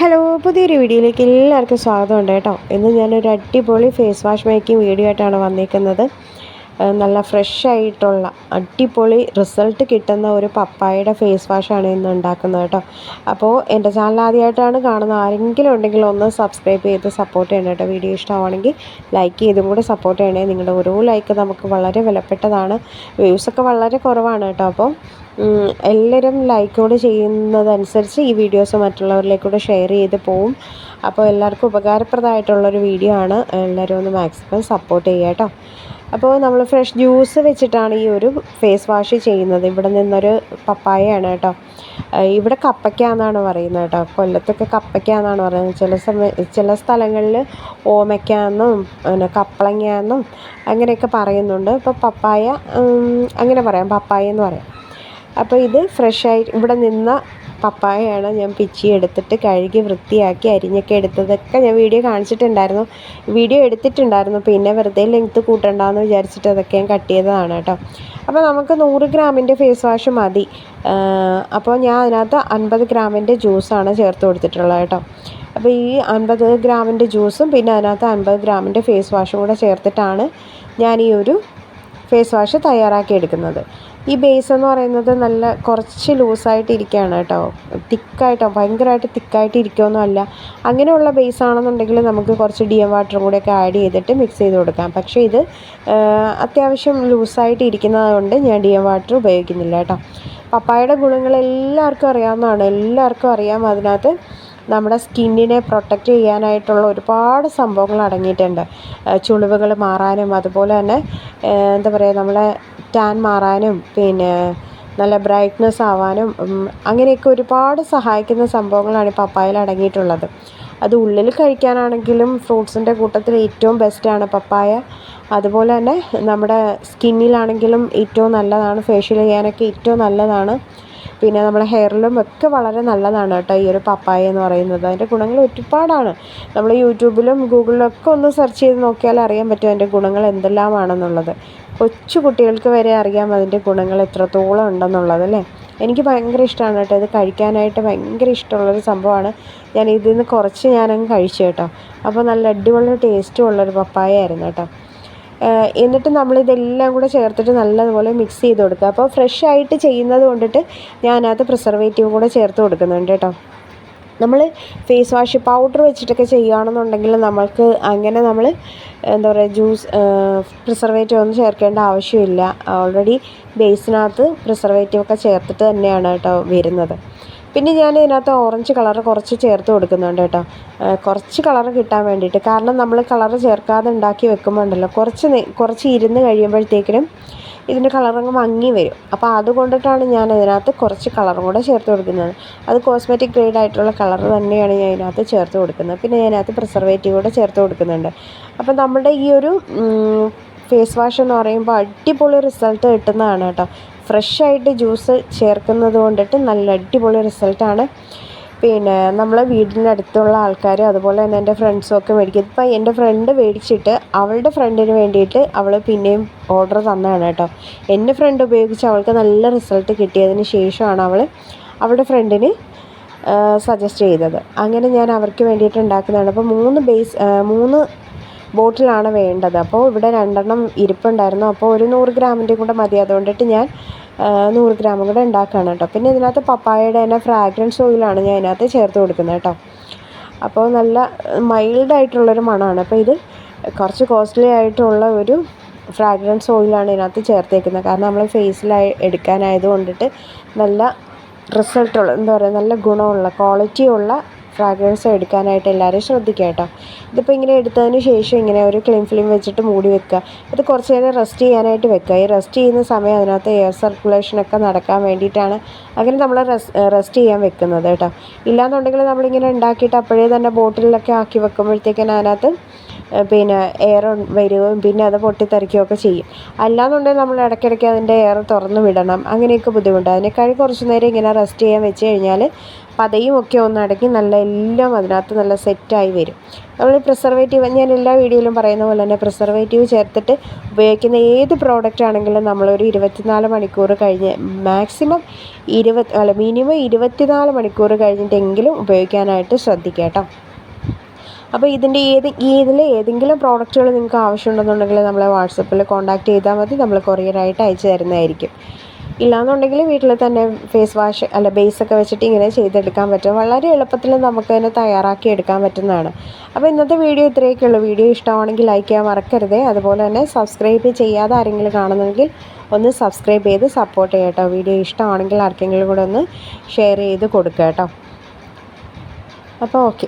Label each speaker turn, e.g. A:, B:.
A: Hello പുതിയൊരു വീഡിയോയിലേക്ക് എല്ലാവർക്കും സ്വാഗതമുണ്ട് കേട്ടോ. ഇന്ന് ഞാനൊരു അടിപൊളി ഫേസ് വാഷ് മേക്കിംഗ് വീഡിയോ ആയിട്ടാണ് വന്നിരിക്കുന്നത് നല്ല ഫ്രഷ് ആയിട്ടുള്ള അടിപൊളി റിസൾട്ട് കിട്ടുന്ന ഒരു പപ്പായയുടെ ഫേസ് വാഷാണ് ഇന്ന് ഉണ്ടാക്കുന്നത് കേട്ടോ. അപ്പോൾ എന്റെ ചാനൽ ആദ്യമായിട്ടാണ് കാണുന്ന ആരെങ്കിലും ഉണ്ടെങ്കിൽ ഒന്ന് സബ്സ്ക്രൈബ് ചെയ്ത് സപ്പോർട്ട് ചെയ്യണം കേട്ടോ. വീഡിയോ ഇഷ്ടമാണെങ്കിൽ ലൈക്ക് ചെയ്തും കൂടെ സപ്പോർട്ട് ചെയ്യണേ. നിങ്ങളുടെ ഓരോ ലൈക്ക് നമുക്ക് വളരെ വിലപ്പെട്ടതാണ്. വ്യൂസൊക്കെ വളരെ കുറവാണ് കേട്ടോ. അപ്പോൾ എല്ലാവരും ലൈക്കോട് ചെയ്യുന്നതനുസരിച്ച് ഈ വീഡിയോസ് മറ്റുള്ളവരിലേക്കൂടെ ഷെയർ ചെയ്ത് പോവും. അപ്പോൾ എല്ലാവർക്കും ഉപകാരപ്രദമായിട്ടുള്ളൊരു വീഡിയോ ആണ്. എല്ലാവരും ഒന്ന് മാക്സിമം സപ്പോർട്ട് ചെയ്യുക കേട്ടോ. അപ്പോൾ നമ്മൾ ഫ്രഷ് ജ്യൂസ് വെച്ചിട്ടാണ് ഈ ഒരു ഫേസ് വാഷ് ചെയ്യുന്നത്. ഇവിടെ നിന്നൊരു പപ്പായയാണ് കേട്ടോ. ഇവിടെ കപ്പയ്ക്ക എന്നാണ് പറയുന്നത് കേട്ടോ. കൊല്ലത്തൊക്കെ കപ്പയ്ക്ക എന്നാണ് പറയുന്നത്. ചില സമയ ചില സ്ഥലങ്ങളിൽ ഓമയ്ക്ക എന്നും പിന്നെ കപ്പളങ്ങ എന്നും അങ്ങനെയൊക്കെ പറയുന്നുണ്ട്. അപ്പോൾ പപ്പായ അങ്ങനെ പറയാം. പപ്പായ എന്ന് പറയാം. അപ്പോൾ ഇത് ഫ്രഷായി ഇവിടെ നിന്ന പപ്പായയാണ് ഞാൻ പിച്ചി എടുത്തിട്ട് കഴുകി വൃത്തിയാക്കി അരിഞ്ഞൊക്കെ എടുത്തതൊക്കെ ഞാൻ വീഡിയോ കാണിച്ചിട്ടുണ്ടായിരുന്നു. വീഡിയോ എടുത്തിട്ടുണ്ടായിരുന്നു. പിന്നെ വെറുതെ ലെങ്ത്ത് കൂട്ടണ്ടെന്ന് വിചാരിച്ചിട്ട് അതൊക്കെ ഞാൻ കട്ട് ചെയ്തതാണ് കേട്ടോ. അപ്പോൾ നമുക്ക് നൂറ് ഗ്രാമിന്റെ ഫേസ് വാഷ് മതി. അപ്പോൾ ഞാൻ അതിനകത്ത് അൻപത് ഗ്രാമിന്റെ ജ്യൂസാണ് ചേർത്ത് കൊടുത്തിട്ടുള്ളത് കേട്ടോ. അപ്പോൾ ഈ അൻപത് ഗ്രാമിന്റെ ജ്യൂസും പിന്നെ അതിനകത്ത് അൻപത് ഗ്രാമിന്റെ ഫേസ് വാഷും കൂടെ ചേർത്തിട്ടാണ് ഞാൻ ഈ ഒരു ഫേസ് വാഷ് തയ്യാറാക്കി എടുക്കുന്നത്. ഈ ബേസ് എന്ന് പറയുന്നത് നല്ല കുറച്ച് ലൂസായിട്ട് ഇരിക്കുകയാണ് കേട്ടോ. തിക്കായിട്ടോ ഭയങ്കരമായിട്ട് തിക്കായിട്ട് ഇരിക്കുമൊന്നുമല്ല അങ്ങനെയുള്ള ബേസ് ആണെന്നുണ്ടെങ്കിൽ നമുക്ക് കുറച്ച് ഡി എം വാട്ടറും കൂടെയൊക്കെ ആഡ് ചെയ്തിട്ട് മിക്സ് ചെയ്ത് കൊടുക്കാം. പക്ഷേ ഇത് അത്യാവശ്യം ലൂസായിട്ട് ഇരിക്കുന്നതുകൊണ്ട് ഞാൻ ഡി എം വാട്ടർ ഉപയോഗിക്കുന്നില്ല കേട്ടോ. പപ്പായയുടെ ഗുണങ്ങൾ എല്ലാവർക്കും അറിയാവുന്നതാണ്. എല്ലാവർക്കും അറിയാം അതിനകത്ത് നമ്മുടെ സ്കിന്നിനെ പ്രൊട്ടക്റ്റ് ചെയ്യാനായിട്ടുള്ള ഒരുപാട് സംഭവങ്ങൾ അടങ്ങിയിട്ടുണ്ട്. ചുളിവുകൾ മാറാനും അതുപോലെ തന്നെ എന്താ പറയുക നമ്മളെ ടാൻ മാറാനും പിന്നെ നല്ല ബ്രൈറ്റ്നസ് ആവാനും അങ്ങനെയൊക്കെ ഒരുപാട് സഹായിക്കുന്ന സംഭവങ്ങളാണ് ഈ പപ്പായയിൽ അടങ്ങിയിട്ടുള്ളത്. അത് ഉള്ളിൽ കഴിക്കാനാണെങ്കിലും ഫ്രൂട്ട്സിന്റെ കൂട്ടത്തിൽ ഏറ്റവും ബെസ്റ്റാണ് പപ്പായ. അതുപോലെ തന്നെ നമ്മുടെ സ്കിന്നിലാണെങ്കിലും ഏറ്റവും നല്ലതാണ് ഫേഷ്യൽ ചെയ്യാനൊക്കെ ഏറ്റവും നല്ലതാണ്. പിന്നെ നമ്മുടെ ഹെയറിലും ഒക്കെ വളരെ നല്ലതാണ് കേട്ടോ ഈ ഒരു പപ്പായ എന്ന് പറയുന്നത്. അതിന്റെ ഗുണങ്ങൾ ഒരുപാടാണ്. നമ്മൾ യൂട്യൂബിലും ഗൂഗിളിലും ഒക്കെ ഒന്ന് സെർച്ച് ചെയ്ത് നോക്കിയാൽ അറിയാൻ പറ്റും അതിന്റെ ഗുണങ്ങൾ എന്തെല്ലാമാണെന്നുള്ളത്. കൊച്ചു കുട്ടികൾക്ക് വരെ അറിയാം അതിന്റെ ഗുണങ്ങൾ എത്രത്തോളം ഉണ്ടെന്നുള്ളത് അല്ലേ? എനിക്ക് ഭയങ്കര ഇഷ്ടമാണ് കേട്ടോ. ഇത് കഴിക്കാനായിട്ട് ഭയങ്കര ഇഷ്ടമുള്ളൊരു സംഭവമാണ്. ഞാൻ ഇതിൽ നിന്ന് കുറച്ച് ഞാനങ്ങ് കഴിച്ചു കേട്ടോ. അപ്പോൾ നല്ല അടിപൊളി ടേസ്റ്റും ഉള്ളൊരു പപ്പായ ആയിരുന്നു കേട്ടോ. എന്നിട്ട് നമ്മളിതെല്ലാം കൂടെ ചേർത്തിട്ട് നല്ലതുപോലെ മിക്സ് ചെയ്ത് കൊടുക്കുക. അപ്പോൾ ഫ്രഷ് ആയിട്ട് ചെയ്യുന്നത് കൊണ്ടിട്ട് ഞാൻ പ്രിസർവേറ്റീവ് കൂടെ ചേർത്ത് കൊടുക്കുന്നുണ്ട് കേട്ടോ. നമ്മൾ ഫേസ് വാഷ് പൗഡർ വെച്ചിട്ടൊക്കെ ചെയ്യുകയാണെന്നുണ്ടെങ്കിൽ നമ്മൾക്ക് അങ്ങനെ നമ്മൾ എന്താ പറയുക ജ്യൂസ് പ്രിസർവേറ്റീവ് ഒന്നും ചേർക്കേണ്ട ആവശ്യമില്ല. ഓൾറെഡി ബേസിനകത്ത് പ്രിസർവേറ്റീവ് ഒക്കെ ചേർത്തിട്ട് തന്നെയാണ് കേട്ടോ വരുന്നത്. പിന്നെ ഞാൻ ഇതിനകത്ത് ഓറഞ്ച് കളർ കുറച്ച് ചേർത്ത് കൊടുക്കുന്നുണ്ട് കേട്ടോ. കുറച്ച് കളർ കിട്ടാൻ വേണ്ടിയിട്ട്. കാരണം നമ്മൾ കളർ ചേർക്കാതെ ഉണ്ടാക്കി വെക്കുമ്പോൾ ഉണ്ടല്ലോ കുറച്ച് കുറച്ച് ഇരുന്ന് കഴിയുമ്പോഴത്തേക്കിനും ഇതിന്റെ കളറങ്ങ് മങ്ങി വരും. അപ്പോൾ അതുകൊണ്ടിട്ടാണ് ഞാൻ ഇതിനകത്ത് കുറച്ച് കളറും കൂടെ ചേർത്ത് കൊടുക്കുന്നത്. അത് കോസ്മെറ്റിക് ഗ്രേഡ് ആയിട്ടുള്ള കളർ തന്നെയാണ് ഞാൻ ഇതിനകത്ത് ചേർത്ത് കൊടുക്കുന്നത്. പിന്നെ ഞാൻ അതിനകത്ത് പ്രിസർവേറ്റീവ് കൂടെ ചേർത്ത് കൊടുക്കുന്നുണ്ട്. അപ്പോൾ നമ്മുടെ ഈ ഒരു ഫേസ് വാഷ് എന്ന് പറയുമ്പോൾ അടിപൊളി റിസൾട്ട് കിട്ടുന്നതാണ് കേട്ടോ. ഫ്രഷ് ആയിട്ട് ജ്യൂസ് ചേർക്കുന്നത് കൊണ്ടിട്ട് നല്ല അടിപൊളി റിസൾട്ടാണ്. പിന്നെ നമ്മളെ വീടിന്റെ അടുത്തുള്ള ആൾക്കാർ അതുപോലെ തന്നെ എന്റെ ഫ്രണ്ട്സും ഒക്കെ മേടിക്കും. ഇപ്പം എന്റെ ഫ്രണ്ട് മേടിച്ചിട്ട് അവളുടെ ഫ്രണ്ടിന് വേണ്ടിയിട്ട് അവൾ പിന്നെയും ഓർഡർ തന്നതാണ് കേട്ടോ. എന്റെ ഫ്രണ്ട് ഉപയോഗിച്ച് അവൾക്ക് നല്ല റിസൾട്ട് കിട്ടിയതിന് ശേഷമാണ് അവൾ അവളുടെ ഫ്രണ്ടിന് സജസ്റ്റ് ചെയ്തത്. അങ്ങനെ ഞാൻ അവർക്ക് വേണ്ടിയിട്ട് ഉണ്ടാക്കുന്നതാണ്. അപ്പോൾ മൂന്ന് ബേസ് മൂന്ന് ബോട്ടിലാണ് വേണ്ടത്. അപ്പോൾ ഇവിടെ രണ്ടെണ്ണം ഇരിപ്പുണ്ടായിരുന്നു. അപ്പോൾ ഒരു നൂറ് ഗ്രാമിന്റെ കൂടെ മതി. അതുകൊണ്ടിട്ട് ഞാൻ നൂറ് ഗ്രാമും കൂടെ ഉണ്ടാക്കുകയാണ് കേട്ടോ. പിന്നെ ഇതിനകത്ത് പപ്പായയുടെ തന്നെ ഫ്രാഗ്രൻസ് ഓയിലാണ് ഞാൻ ഇതിനകത്ത് ചേർത്ത് കൊടുക്കുന്നത് കേട്ടോ. അപ്പോൾ നല്ല മൈൽഡ് ആയിട്ടുള്ളൊരു മണമാണ്. അപ്പോൾ ഇത് കുറച്ച് കോസ്റ്റ്ലി ആയിട്ടുള്ള ഒരു ഫ്രാഗ്രൻസ് ഓയിലാണ് ഇതിനകത്ത് ചേർത്തേക്കുന്നത്. കാരണം നമ്മൾ ഫേസിലായി എടുക്കാനായത് കൊണ്ടിട്ട് നല്ല റിസൾട്ടുള്ള എന്താ പറയുക നല്ല ഗുണമുള്ള ക്വാളിറ്റിയുള്ള ഫ്രാഗ്രൻസ് എടുക്കാനായിട്ട് എല്ലാവരും ശ്രദ്ധിക്കുക കേട്ടോ. ഇതിപ്പോൾ ഇങ്ങനെ എടുത്തതിന് ശേഷം ഇങ്ങനെ ഒരു ക്ലീൻ ഫിലിം വെച്ചിട്ട് മൂടി വെക്കുക. ഇത് കുറച്ച് നേരം റെസ്റ്റ് ചെയ്യാനായിട്ട് വെക്കുക. ഈ റെസ്റ്റ് ചെയ്യുന്ന സമയം അതിനകത്ത് എയർ സർക്കുലേഷനൊക്കെ നടക്കാൻ വേണ്ടിയിട്ടാണ് അങ്ങനെ നമ്മൾ റെസ്റ്റ് ചെയ്യാൻ വെക്കുന്നത് കേട്ടോ. ഇല്ലാന്നുണ്ടെങ്കിൽ നമ്മളിങ്ങനെ ഉണ്ടാക്കിയിട്ട് അപ്പോഴേ തന്നെ ബോട്ടിലൊക്കെ ആക്കി വെക്കുമ്പോഴത്തേക്കിനകത്ത് പിന്നെ എയർ വരികയും പിന്നെ അത് പൊട്ടിത്തെറിക്കുകയൊക്കെ ചെയ്യും. അല്ലാന്നുണ്ടെങ്കിൽ നമ്മൾ ഇടയ്ക്കിടയ്ക്ക് അതിന്റെ എയർ തുറന്ന് വിടണം. അങ്ങനെയൊക്കെ ബുദ്ധിമുട്ട്. അതിനേക്കാൾ കുറച്ച് നേരം ഇങ്ങനെ റെസ്റ്റ് ചെയ്യാൻ വെച്ച് കഴിഞ്ഞാൽ പതയും ഒക്കെ ഒന്ന് അടക്കി നല്ല എല്ലാം അതിനകത്ത് നല്ല സെറ്റായി വരും. നമ്മൾ പ്രിസർവേറ്റീവ് ഞാൻ എല്ലാ വീഡിയോയിലും പറയുന്ന പോലെ തന്നെ പ്രിസർവേറ്റീവ് ചേർത്തിട്ട് ഉപയോഗിക്കുന്ന ഏത് പ്രോഡക്റ്റ് ആണെങ്കിലും നമ്മളൊരു ഇരുപത്തിനാല് മണിക്കൂർ കഴിഞ്ഞ് മാക്സിമം ഇരുപത് അല്ല മിനിമം ഇരുപത്തിനാല് മണിക്കൂർ കഴിഞ്ഞിട്ടെങ്കിലും ഉപയോഗിക്കാനായിട്ട് ശ്രദ്ധിക്കുക കേട്ടോ. അപ്പോൾ ഇതിന്റെ ഏത് ഇതിൽ ഏതെങ്കിലും പ്രോഡക്റ്റുകൾ നിങ്ങൾക്ക് ആവശ്യമുണ്ടെന്നുണ്ടെങ്കിൽ നമ്മളെ വാട്സപ്പിൽ കോൺടാക്റ്റ് ചെയ്താൽ മതി. നമ്മൾ കൊറിയറായിട്ട് അയച്ചു തരുന്നതായിരിക്കും. ഇല്ലാന്നുണ്ടെങ്കിൽ വീട്ടിൽ തന്നെ ഫേസ് വാഷ് അല്ല ബേസൊക്കെ വെച്ചിട്ട് ഇങ്ങനെ ചെയ്തെടുക്കാൻ പറ്റും. വളരെ എളുപ്പത്തിൽ നമുക്ക് തന്നെ തയ്യാറാക്കി എടുക്കാൻ പറ്റുന്നതാണ്. അപ്പോൾ ഇന്നത്തെ വീഡിയോ ഇത്രയൊക്കെ വീഡിയോ ഇഷ്ടമാണെങ്കിൽ ലൈക്ക് ചെയ്യാൻ മറക്കരുത്. അതുപോലെ തന്നെ സബ്സ്ക്രൈബ് ചെയ്യാതെ ആരെങ്കിലും കാണുന്നെങ്കിൽ ഒന്ന് സബ്സ്ക്രൈബ് ചെയ്ത് സപ്പോർട്ട് ചെയ്യട്ടോ വീഡിയോ ഇഷ്ടമാണെങ്കിൽ ആർക്കെങ്കിലും കൂടെ ഒന്ന് ഷെയർ ചെയ്ത് കൊടുക്കുക കേട്ടോ. അപ്പോൾ ഓക്കെ